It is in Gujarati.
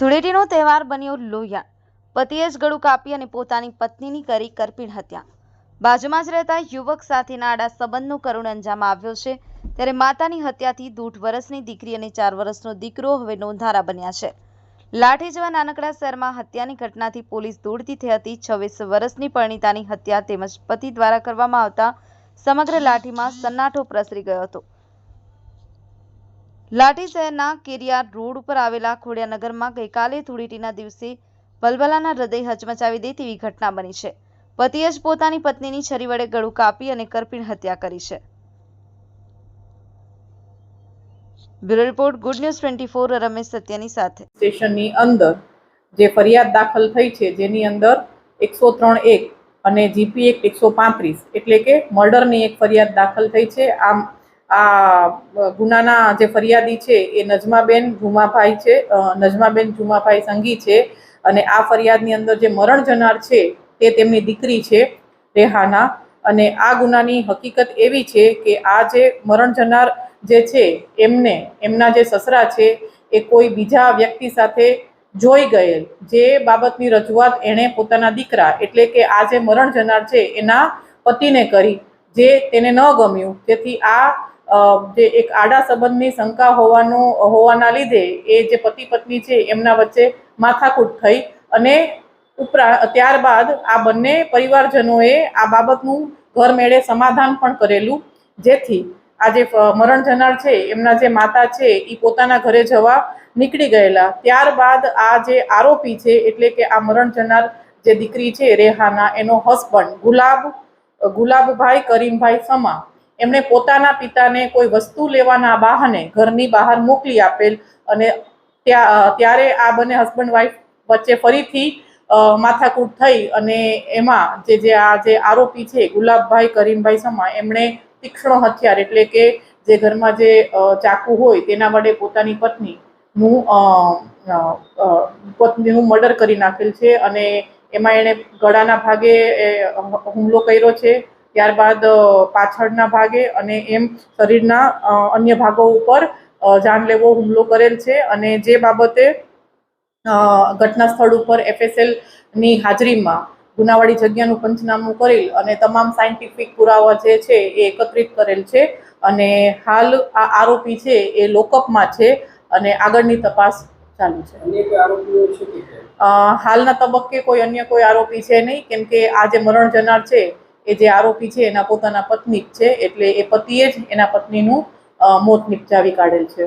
ધૂળેટીનો તહેવાર બન્યો લોહિયાળ પતિએ જ ગળું કાપી અને પોતાની પત્નીની કરી કરપીણ હત્યા. બાજુમાં જ રહેતા યુવક સાથેના આડા સંબંધનો કરુણ અંજામ આવ્યો છે. ત્યારે માતાની હત્યાથી દોઢ વર્ષની દીકરી અને ચાર વર્ષનો દીકરો હવે નોંધારા બન્યા છે. લાઠી જેવા નાનકડા શહેરમાં હત્યાની ઘટનાથી પોલીસ દોડતી થઈ હતી. છવ્વીસ વર્ષની પરિણીતાની હત્યા તેમજ પતિ દ્વારા કરવામાં આવતા સમગ્ર લાઠીમાં સન્નાટો પ્રસરી ગયો હતો. લાઠી શહેરના કેરિયાર રોડ ઉપર આવેલા ખોડિયાનગરમાં ગઈકાલે ધૂળેટીના દિવસે બલબલાના હૃદય હચમચાવી દે તેવી ઘટના બની છે. પતિએ જ પોતાની પત્નીની છરી વડે ગળું કાપી અને કરપીણ હત્યા કરી છે. Bureau report, good news twenty four, Ramesh સત્યની સાથે. સ્ટેશનની અંદર જે ફરિયાદ દાખલ થઈ છે, જેની અંદર એકસો ત્રણ એક અને જીપી એક એકસો પાંત્રીસ, એટલે કે મર્ડરની એક ફરિયાદ દાખલ થઈ છે. આમ આ ગુનાના જે ફરિયાદી છે એ નજમાબેન ઝુમાભાઈ છે નજમાબેન જુમાભાઈ સંઘી છે અને આ ફરિયાદની અંદર જે મરણ જનાર છે તે તેમની દીકરી છે રેહાના અને આ ગુનાની હકીકત એવી છે કે આ જે મરણ જનાર જે છે એમને, એમના જે સસરા છે એ કોઈ બીજા વ્યક્તિ સાથે જોઈ ગયેલ. જે બાબતની રજૂઆત એણે પોતાના દીકરા એટલે કે આ જે મરણ જનાર છે એના પતિને કરી, જે તેને ન ગમ્યું. તેથી આ જે એક આડા સંબંધની શંકા હોવાનો, હોવાના લીધે એ જે પતિ પત્ની છે એમના વચ્ચે માથાકૂટ થઈ અને ઉપરાંત ત્યારબાદ આ બંને પરિવારજનોએ આ બાબતનું ઘર મેળે સમાધાન પણ કરેલું. જેથી આ જે મરણ જનાર છે, એમના જે માતા છે એ પોતાના ઘરે જવા નીકળી ગયેલા. ત્યારબાદ આ જે આરોપી છે, એટલે કે આ મરણ જનાર જે દીકરી છે, રેહાના, એનો હસબન્ડ ગુલાબ, ગુલાબભાઈ કરીમભાઈ સમા એમણે પોતાના પિતાને કોઈ વસ્તુ લેવાના બહાને ઘરની બહાર મોકલી આપેલ અને ત્યાં ત્યારે આ બંને હસબન્ડ વાઈફ વચ્ચે ફરીથી માથાકૂટ થઈ અને એમાં જે જે આ જે આરોપી છે ગુલાબભાઈ કરીમભાઈ સમા એમણે તીક્ષ્ણ હથિયાર એટલે કે જે ઘરમાં જે ચાકુ હોય તેના વડે પોતાની અ, અ, પત્નીનું મર્ડર કરી નાખેલ છે અને એમાં એણે ગળાના ભાગે હુમલો કર્યો છે. ત્યારબાદ પાછળના ભાગે અને એમ શરીરના અન્ય ભાગો ઉપર જાનલેવો હુમલો કરેલ છે અને જે બાબતે ઘટના સ્થળ ઉપર એફએસએલની હાજરીમાં ગુનાવાળી જગ્યાનું પંચનામું કરેલ અને તમામ સાયન્ટિફિક પુરાવા જે છે એ એકત્રિત કરેલ છે અને હાલ આ આરોપી છે એ લોકઅપમાં છે અને આગળની તપાસ ચાલુ છે. હાલના તબક્કે કોઈ અન્ય કોઈ આરોપી છે નહીં કેમ કે આ જે મરણ જનાર છે એ જે આરોપી છે, એના પોતાના પત્ની જ છે, એટલે એ પતિએ જ એના પત્નીનું મોત નિપજાવી કાઢેલ છે.